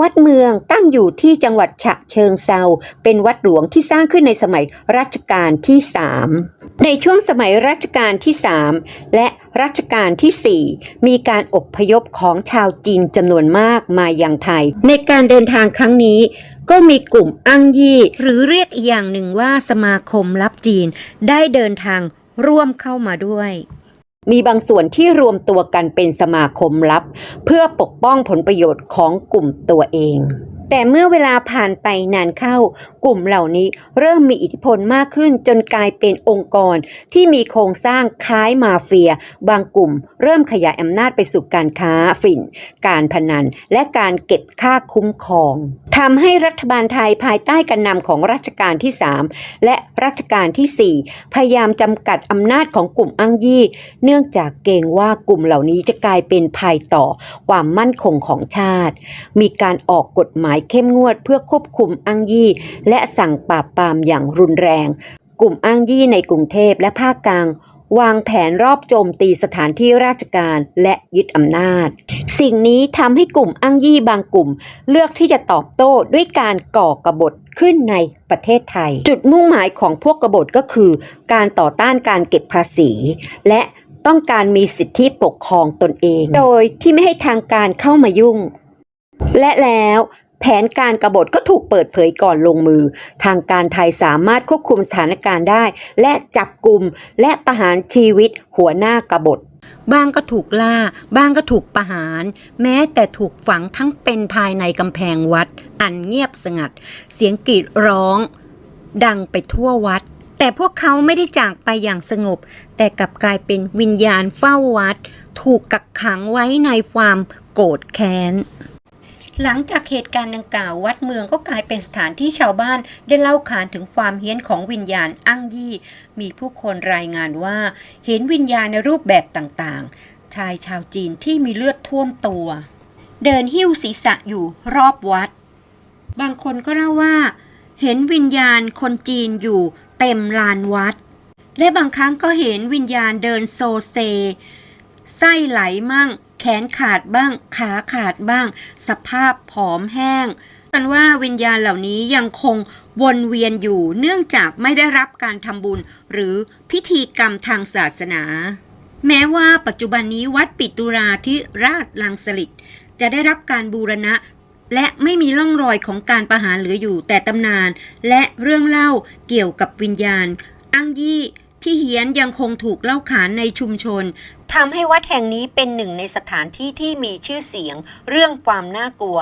วัดเมืองตั้งอยู่ที่จังหวัดฉะเชิงเซาเป็นวัดหลวงที่สร้างขึ้นในสมัยรัชกาลที่3ในช่วงสมัยรัชกาลที่3และรัชกาลที่ 4 มีการอบพยพของชาวจีนจำนวนมากมายังไทย ในการเดินทางครั้งนี้ก็มีกลุ่มอั้งยี่ หรือเรียกอีกอย่างหนึ่งว่าสมาคมลับจีนได้เดินทางร่วมเข้ามาด้วย มีบางส่วนที่รวมตัวกันเป็นสมาคมลับ เพื่อปกป้องผลประโยชน์ของกลุ่มตัวเอง แต่เมื่อเวลาผ่านไปนานเข้า กลุ่มเหล่านี้เริ่มมีอิทธิพลมากขึ้นจนกลายเป็นองค์กร ที่มีโครงสร้างคล้ายมาเฟีย บางกลุ่มเริ่มขยายอำนาจไปสู่การค้าฝิ่น การพนัน และการเก็บค่าคุ้มครองทำให้รัฐบาลไทยภายใต้การนำของรัชกาลที่ 3 และรัชกาลที่ 4 พยายามจำกัดอำนาจของกลุ่มอังยี่ เนื่องจากเกรงว่ากลุ่มเหล่านี้จะกลายเป็นภัยต่อความมั่นคงของชาติ มีการออกกฎหมายเข้มงวดเพื่อควบคุมอังยี่ และสั่งปราบปรามอย่างรุนแรง กลุ่มอ้างยี่ในกรุงเทพและภาคกลางวางแผนรอบโจมตีสถานที่ราชการและยึดอำนาจ สิ่งนี้ทำให้กลุ่มอ้างยี่บางกลุ่ม เลือกที่จะตอบโต้ด้วยการก่อกรบฏขึ้นในประเทศไทย จุดมุ่งหมายของพวกกบฏก็คือ การต่อต้านการเก็บภาษี และต้องการมีสิทธิปกครองตนเอง โดยที่ไม่ให้ทางการเข้ามายุ่ง และแล้ว แผนการกบฏก็ถูกเปิดเผยก่อนลงมือ ทางการไทยสามารถควบคุมสถานการณ์ได้ และจับกลุ่มและประหารชีวิตหัวหน้ากบฏบ้างก็ถูกล่า บ้างก็ถูกประหาร แม้แต่ถูกฝังทั้งเป็นภายในกำแพงวัด อันเงียบสงัด เสียงกรีดร้อง ดังไปทั่ววัด แต่พวกเขาไม่ได้จากไปอย่างสงบ แต่กลับกลายเป็นวิญญาณเฝ้าวัด ถูกกักขังไว้ในความโกรธแค้น หลังจากเหตุการณ์ดังกล่าววัดเมืองก็กลายเป็นสถานที่ชาวบ้านได้เล่าขานถึงความเฮี้ยนของวิญญาณอั้งยี่ มีผู้คนรายงานว่า เห็นวิญญาณในรูปแบบต่างๆ ชายชาวจีนที่มีเลือดท่วมตัว เดินหิ้วศีรษะอยู่รอบวัด บางคนก็เล่าว่า เห็นวิญญาณคนจีนอยู่เต็มลานวัด และบางครั้งก็เห็นวิญญาณเดินโซเซไส้ไหลมั่ง แขนขาดบ้าง ขาขาดบ้าง สภาพผอมแห้งกันว่าวิญญาณเหล่านี้ยังคงวนเวียนอยู่เนื่องจากไม่ได้รับการทำบุญ หรือพิธีกรรมทางศาสนา แม้ว่าปัจจุบันนี้วัดปิตุราที่ราชลังสลิดจะได้รับการบูรณะ และไม่มีร่องรอยของการประหารเหลืออยู่แต่ตำนาน และเรื่องเล่าเกี่ยวกับวิญญาณอังยี่ ที่เฮียนยังคงถูกเล่าขานในชุมชนทำให้วัดแห่งนี้เป็นหนึ่งในสถานที่ที่มีชื่อเสียง เรื่องความน่ากลัว